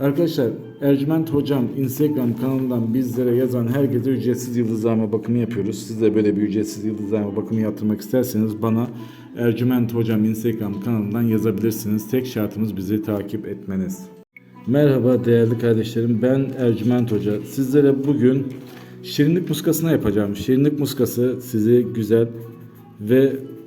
Arkadaşlar Ercüment Hocam Instagram kanalından bizlere yazan herkese ücretsiz yıldızlama bakımı yapıyoruz. Siz de böyle bir ücretsiz yıldızlama bakımı yaptırmak isterseniz bana Ercüment Hocam Instagram kanalından yazabilirsiniz. Tek şartımız bizi takip etmeniz. Merhaba değerli kardeşlerim ben Ercüment Hoca. Sizlere bugün şirinlik muskasına yapacağım. Şirinlik muskası sizi güzel ve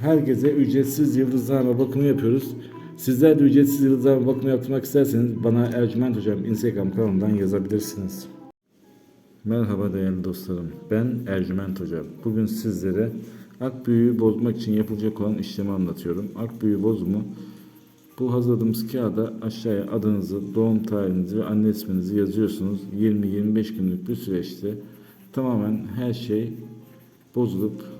herkese ücretsiz yıldızlama bakımı yapıyoruz. Sizler de ücretsiz yıldızlama bakımı yaptırmak isterseniz bana Ercüment Hocam Instagram kanalından yazabilirsiniz. Merhaba değerli dostlarım. Ben Ercüment Hocam. Bugün sizlere ak büyüğü bozmak için yapılacak olan işlemi anlatıyorum. Ak büyüğü bozumu bu hazırladığımız kağıda aşağıya adınızı, doğum tarihinizi ve anne isminizi yazıyorsunuz. 20-25 günlük bir süreçte tamamen her şey bozulup